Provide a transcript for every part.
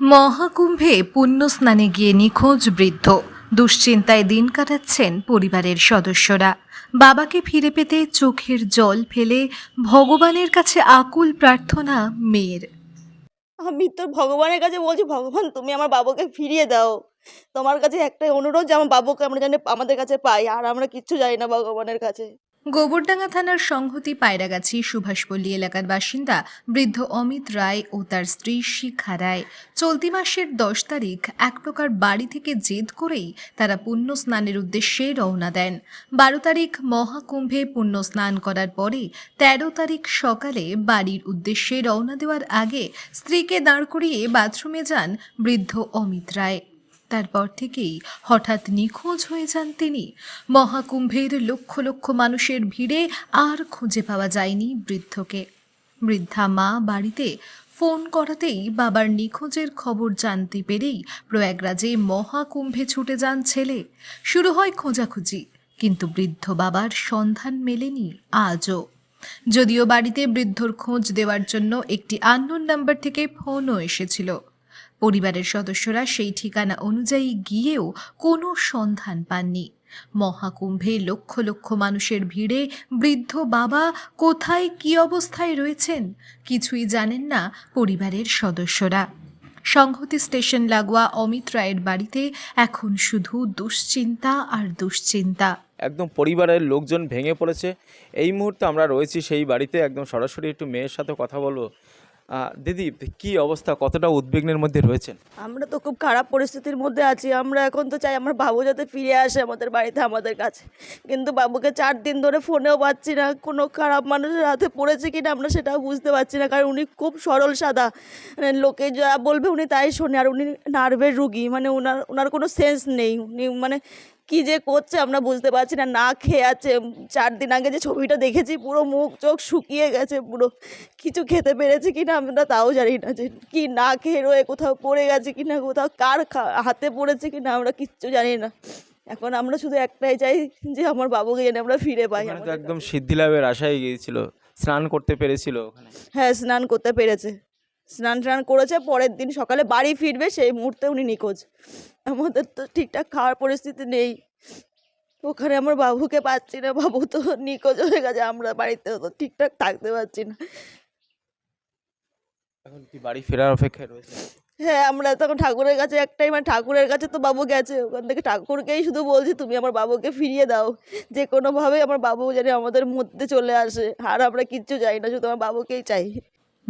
মহাকুম্ভে পুণ্য স্নানে গিয়ে নিখোঁজ বৃদ্ধ। দুশ্চিন্তায় দিন কাটাচ্ছেন পরিবারের সদস্যরা। বাবাকে ফিরে পেতে চোখের জল ফেলে ভগবানের কাছে আকুল প্রার্থনা মেয়ের। আমি তো ভগবানের কাছে বলছি, ভগবান, তুমি আমার বাবুকে ফিরিয়ে দাও। তোমার কাছে একটাই অনুরোধ যে আমার বাবুকে আমরা জানি আমাদের কাছে পাই, আর আমরা কিচ্ছু জানি না ভগবানের কাছে। গোবরডাঙ্গা থানার সংহতি পায়রাগাছি সুভাষপল্লী এলাকার বাসিন্দা বৃদ্ধ অমিত রায় ও তার স্ত্রী শিখা রায়। চলতি মাসের দশ তারিখ এক প্রকার বাড়ি থেকে জেদ করেই তারা পুণ্য স্নানের উদ্দেশ্যে রওনা দেন। বারো তারিখ মহাকুম্ভে পুণ্য স্নান করার পরে তেরো তারিখ সকালে বাড়ির উদ্দেশ্যে রওনা দেওয়ার আগে স্ত্রীকে দাঁড় করিয়ে বাথরুমে যান বৃদ্ধ অমিত রায়। তারপর থেকেই হঠাৎ নিখোঁজ হয়ে যান তিনি। মহাকুম্ভের লক্ষ লক্ষ মানুষের ভিড়ে আর খুঁজে পাওয়া যায়নি বৃদ্ধকে। বৃদ্ধা মা বাড়িতে ফোন করাতেই বাবার নিখোঁজের খবর জানতে পেরেই প্রয়াগরাজে মহাকুম্ভে ছুটে যান ছেলে। শুরু হয় খোঁজাখুঁজি, কিন্তু বৃদ্ধ বাবার সন্ধান মেলেনি আজও। যদিও বাড়িতে বৃদ্ধর খোঁজ দেওয়ার জন্য একটি আননোন নাম্বার থেকে ফোনও এসেছিল। পরিবারের সদস্যরা সেই ঠিকানা অনুযায়ী গিয়েও কোনো সন্ধান পাননি। মহাকুম্ভে লক্ষ লক্ষ মানুষের ভিড়ে বৃদ্ধ বাবা কোথায়, কী অবস্থায় রয়েছেন কিছুই জানেন না পরিবারের সদস্যরা। সংহতি স্টেশন লাগোয়া অমিত রায়ের বাড়িতে এখন শুধু দুশ্চিন্তা আর দুশ্চিন্তা। একদম পরিবারের লোকজন ভেঙে পড়েছে। এই মুহূর্তে আমরা রয়েছি সেই বাড়িতে। একদম সরাসরি একটু মেয়ের সাথে কথা বলব। দিদি, কি অবস্থা? কতটা উদ্বিগ্নের মধ্যে রয়েছেন? আমরা তো খুব খারাপ পরিস্থিতির মধ্যে আছি। আমরা এখন তো চাই আমার বাবু যাতে ফিরে আসে আমাদের বাড়িতে, আমাদের কাছে। কিন্তু বাবুকে চার দিন ধরে ফোনেও পাচ্ছি না। কোনো খারাপ মানুষের হাতে পড়েছে কিনা আমরা সেটাও বুঝতে পারছি না, কারণ উনি খুব সরল সাদা। মানে লোকে যা বলবে উনি তাই শোনে, আর উনি নার্ভের রুগী। মানে ওনার ওনার কোনো সেন্স নেই। উনি মানে কি যে করছে আমরা বুঝতে পারছি না। না খেয়ে আছে চার দিন আগে যে ছবিটা দেখেছি পুরো মুখ চোখ শুকিয়ে গেছে পুরো কিছু খেতে পেরেছে কি না আমরা তাও জানি না যে কি না খেয়ে রয়ে কোথাও পড়ে গেছে কি না কোথাও কার হাতে পড়েছে কি না আমরা কিচ্ছু জানি না। এখন আমরা শুধু একটাই চাই যে আমার বাবুকে যেন আমরা ফিরে পাই একদম সিদ্ধি লাভের আশায় গিয়েছিল স্নান করতে পেরেছিল হ্যাঁ স্নান করতে পেরেছে। স্নান টান করেছে পরের দিন সকালে বাড়ি ফিরবে সেই মুহূর্তে উনি নিখোঁজ। আমাদের তো ঠিকঠাক খাওয়ার পরিস্থিতি নেই। ওখানে আমার বাবুকে পাচ্ছি না বাবু তো নিখোঁজ হয়ে গেছে আমরা বাড়িতে তো ঠিকঠাক থাকতে পারছি না। এখন কি বাড়ি ফেরার অপেক্ষায় রয়েছে? হ্যাঁ আমরা তখন ঠাকুরের কাছে একটাই মানে ঠাকুরের কাছে তো বাবু গেছে ওখান থেকে ঠাকুরকেই শুধু বলছি তুমি আমার বাবুকে ফিরিয়ে দাও। যে কোনোভাবে আমার বাবু যেন আমাদের মধ্যে চলে আসে আর আমরা কিচ্ছু চাই না শুধু আমার বাবুকেই চাই।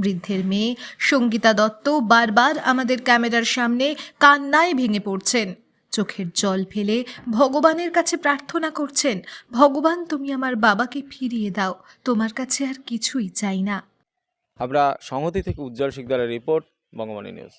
বৃদ্ধের মেয়ে সঙ্গীতা দত্ত বারবার আমাদের ক্যামেরার সামনে কান্নায় ভেঙে পড়ছেন। চোখের জল ফেলে ভগবানের কাছে প্রার্থনা করছেন, ভগবান, তুমি আমার বাবাকে ফিরিয়ে দাও, তোমার কাছে আর কিছুই চাই না। আমরা সংহতি থেকে উজ্জ্বল শিকদারের রিপোর্ট বঙ্গবাণী নিউজ।